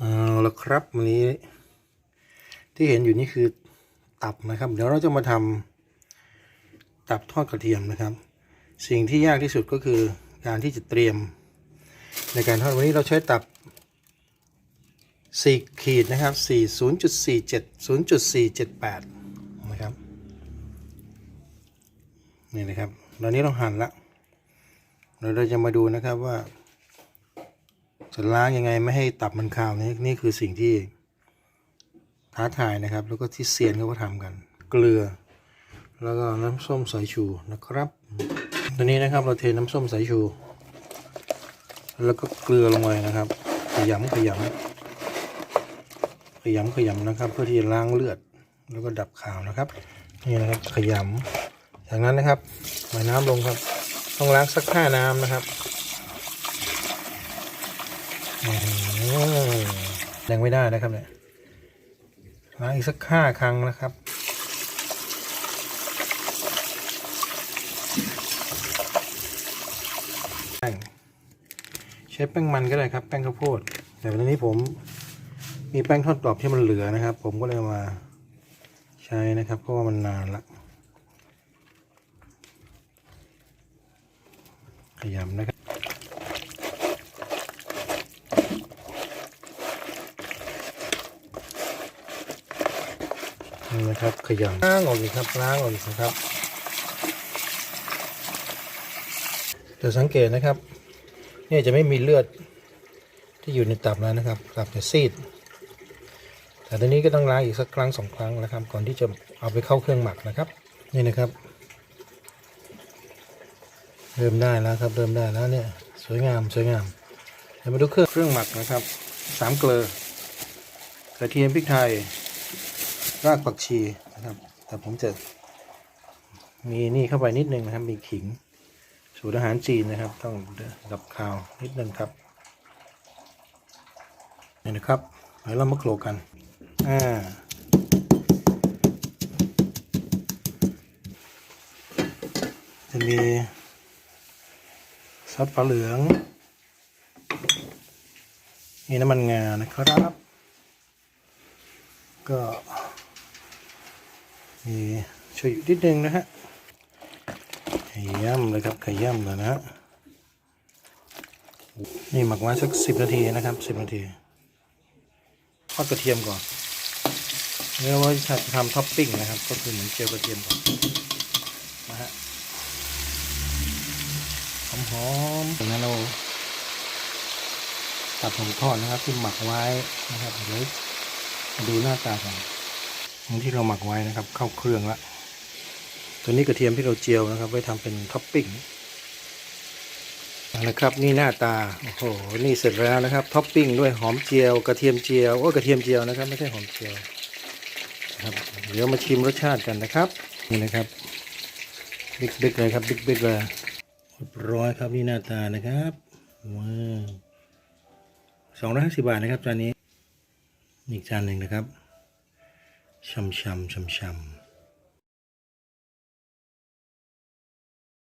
เอาละครับวันนี้ ที่เห็นอยู่นี่คือตับนะครับ เดี๋ยวเราจะมาทำตับทอดกระเทียมนะครับ สิ่งที่ยากที่สุดก็คือการที่จะเตรียม ในการทอดวันนี้เราใช้ตับ4ขีดนะครับ4 0.47 0.478นะครับนี่นะครับตอนนี้เราหั่นละเราจะมาดูนะครับว่า จะล้างยังไงไม่ให้ตับมันคาวนี่นี่คือสิ่งที่ท้าทายนะครับ แล้วก็ที่เซียนเขาก็ทำกัน เกลือ แล้วก็น้ำส้มสายชูนะครับ ตอนนี้นะครับเราเทน้ำส้มสายชู แล้วก็เกลือลงไปนะครับ ขยำขยำขยำขยำนะครับ เพื่อที่จะล้างเลือด แล้วก็ดับขาวนะครับนี่นะครับขยำจากนั้นนะครับใส่น้ำลงครับ ต้องล้างสักห้าน้ำนะครับ ยังไม่ได้นะครับเนี่ยล้างอีกสักห้าครั้งนะครับแป้งใช้แป้งมันก็ได้ครับ แป้งข้าวโพด แต่วันนี้ผมมีแป้งทอดกรอบที่มันเหลือนะครับ ผมก็เลยมาใช้นะครับเพราะว่ามันนานละขยำนะครับ นี่นะครับขยำล้างออกอีกครับล้างออกอีกนะครับจะสังเกตนะครับเนี่ยจะไม่มีเลือดที่อยู่ในตับแล้วนะครับตับจะซีด แต่ตอนนี้ก็ต้องล้างอีกสักครั้งสองครั้งนะครับ ก่อนที่จะเอาไปเข้าเครื่องหมักนะครับนี่นะครับ เริ่มได้แล้วครับ เริ่มได้แล้วเนี่ยสวยงามสวยงามเดี๋ยวมาดูเครื่องเครื่องหมักนะครับสามเกลือกระเทียมพริกไทย รากผักชีนะครับ แต่ผมจะมีนี่เข้าไปนิดนึงนะครับ มีขิง สูตรอาหารจีนนะครับ ต้องดับคาวนิดนึงครับนี่นะครับเดี๋ยวเรามาโขลกกัน อ่าจะมีซอสปลาเหลือง มีน้ำมันงานะครับ ก็ ช่วยอยู่นิดนึงนะฮะขย่ำเลยครับขย่ำเลยนะฮะนี่หมักไว้สักสิบนาทีนะครับสิบนาทีทอดกระเทียมก่อนเนื้อว่าจะทำท็อปปิ้งนะครับ ก็คือเหมือนเจียวกระเทียมก่อนนะฮะหอมๆจากนั้นเราตัดผงทอดนะครับที่หมักไว้นะครับเดี๋ยวดูหน้าตากันของ ที่เราหมักไว้นะครับ เข้าเครื่องละตัวนี้กระเทียมที่เราเจียวนะครับ ไว้ทำเป็นท็อปปิ้งเอาละครับ นี่หน้าตาโอ้โหนี่เสร็จแล้วนะครับท็อปปิ้งด้วยหอมเจียวกระเทียมเจียวโอ้กระเทียมเจียวนะครับ ไม่ใช่หอมเจียวนะครับเดี๋ยวมาชิมรสชาติกันนะครับนี่นะครับบิ๊กบิ๊กเลยครับบิ๊กบิ๊กเลยเรียบร้อยครับนี่หน้าตานะครับว้าวสองร้อยห้าสิบบาทนะครับจานนี้อีกจานหนึ่งนะครับ ชำชำชำชำ